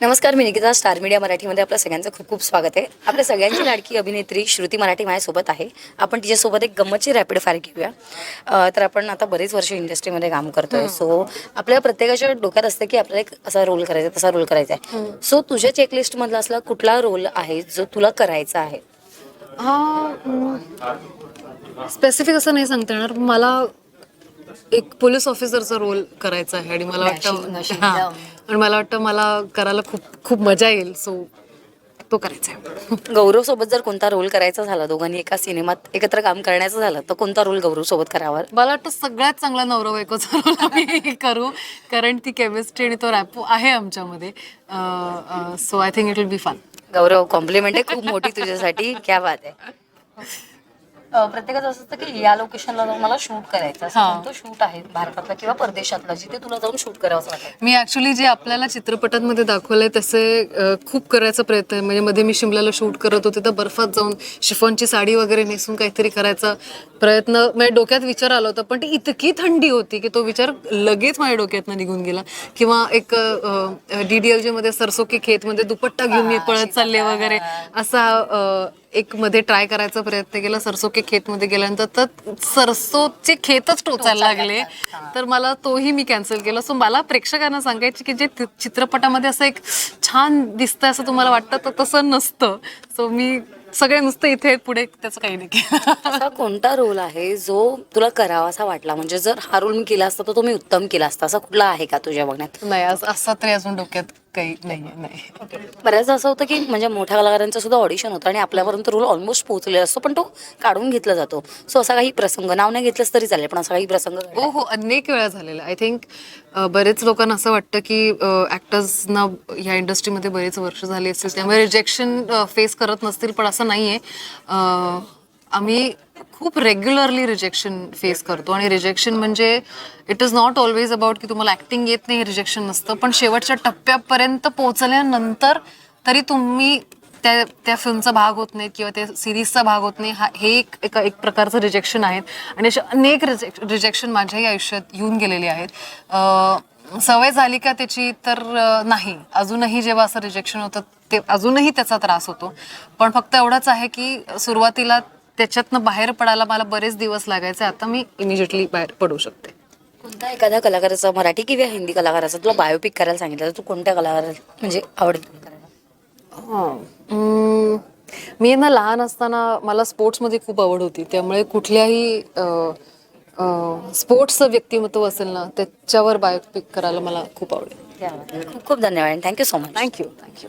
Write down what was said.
नमस्कार मी Nikita star media मराठीमध्ये आपल्या सगळ्यांचं खूप खूप स्वागत आहे. आपल्या सगळ्यांची लाडकी अभिनेत्री श्रुती मराठी माझ्यासोबत आहे. आपण तिच्यासोबत एक गंमतची रॅपिड फायर घेऊया. तर आपण आता बरेच वर्ष इंडस्ट्रीमध्ये काम करतोय. सो आपल्या प्रत्येकाच्या डोक्यात असतं की आपल्याला एक असा रोल करायचा तसा रोल करायचा आहे. सो तुझ्या चेकलिस्टमधला असला कुठला रोल आहे जो तुला करायचा आहे? स्पेसिफिक असं नाही सांगता येणार. मला एक पोलीस ऑफिसरचा रोल करायचा आहे आणि मला वाटतं. आणि मला वाटतं मला करायला खूप खूप मजा येईल. सो तो करायचा आहे. गौरव सोबत जर कोणता रोल करायचा झाला दोघांनी एका सिनेमात एकत्र काम करण्याचं झालं तर कोणता रोल गौरव सोबत करावा? मला वाटतं सगळ्यात चांगला नवरा बायकोचा रोल आम्ही करू. कारण ती केमिस्ट्री आणि तो रॅपो आहे आमच्यामध्ये. So I think it will be fun Gaurav compliment आहे खूप मोठी तुझ्यासाठी. क्या बात आहे. प्रत्येकाचं असं असतं की या लोकेशनला जाऊन मला शूट करायचं असं. कोणतं शूट आहे? भारतातलं किंवा परदेशातलं जिथे तुला जाऊन शूट करावं वाटतं. मी ऍक्च्युली जे आपल्याला चित्रपटांमध्ये दाखवलंय तसे अ, खूप करायचा प्रयत्न आहे. म्हणजे मध्ये मी शिमल्याला शूट करत होते तर बर्फात जाऊन शिफॉनची साडी वगैरे नेसून काहीतरी करायचा प्रयत्न. म्हणजे डोक्यात विचार आला होता पण ती इतकी थंडी होती की तो विचार लगेच माझ्या डोक्यातनं निघून गेला. किंवा एक डी डी एलमध्ये सरसो के खेत मध्ये दुपट्टा घेऊन मी पळत चालले वगैरे असा अ, एक मध्ये ट्राय करायचा प्रयत्न केला सरसो के खेत मध्ये गेल्यानंतर तर सरसोचे खेतच टोचायला लागले. तर मला तोही मी कॅन्सल केला. सो मला प्रेक्षकांना सांगायचे की जे चित्रपटामध्ये असं एक छान दिसतंय असं तुम्हाला वाटतं तर तसं नसतं. सो मी सगळे नुसतं इथे पुढे त्याचं काही नाही कोणता रोल आहे जो तुला करावासा वाटला? म्हणजे जर हा रोल मी केला असता तर तो मी उत्तम केला असता. असा कुठला आहे का तुझ्या बघण्यात? नाही असं तरी अजून डोक्यात काही नाहीये नाही. बऱ्याचदा असं होतं की म्हणजे मोठ्या कलाकारांचं सुद्धा ऑडिशन होतं आणि आपल्यापर्यंत रोल ऑलमोस्ट पोहोचलेला असतो पण तो काढून घेतला जातो. सो असा काही प्रसंग नाव नाही घेतलंच तरी चालेल पण असा काही प्रसंग? हो हो अनेक वेळा झालेला. आय थिंक बरेच लोकांना असं वाटतं की ॲक्टर्सना ह्या इंडस्ट्रीमध्ये बरेच वर्ष झाली असतील त्यामुळे रिजेक्शन फेस करत नसतील पण असं नाही आहे आम्ही खूप रेग्युलरली रिजेक्शन फेस करतो. आणि रिजेक्शन म्हणजे it is not always about की तुम्हाला ॲक्टिंग येत नाही हे रिजेक्शन नसतं. पण शेवटच्या टप्प्यापर्यंत पोहोचल्यानंतर तरी तुम्ही त्या त्या फिल्मचा भाग होत नाही किंवा त्या सिरीजचा भाग होत नाही. हा हे एक एक एक प्रकारचं रिजेक्शन आहेत. आणि असे अनेक रिजेक्शन माझ्याही आयुष्यात येऊन गेलेले आहेत. सवय झाली का त्याची तर नाही. अजूनही जेव्हा असं रिजेक्शन होतं ते अजूनही त्याचा त्रास होतो. पण फक्त एवढंच आहे की सुरुवातीला त्याच्यातनं बाहेर पडायला मला बरेच दिवस लागायचे. आता मी इमिजिएटली बाहेर पडू शकते. कोणत्या एखाद्या कलाकाराचा मराठी किंवा हिंदी कलाकाराचा तुला बायोपिक करायला सांगितलं तर तू कोणत्या कलाकाराला म्हणजे आवडेल करायला? मी ना लहान असताना मला स्पोर्ट्समध्ये खूप आवड होती. त्यामुळे कुठल्याही स्पोर्ट्सचं व्यक्तिमत्व असेल ना त्याच्यावर बायोपिक करायला मला खूप आवडेल. खूप खूप धन्यवाद. Thank you so much thank you thank you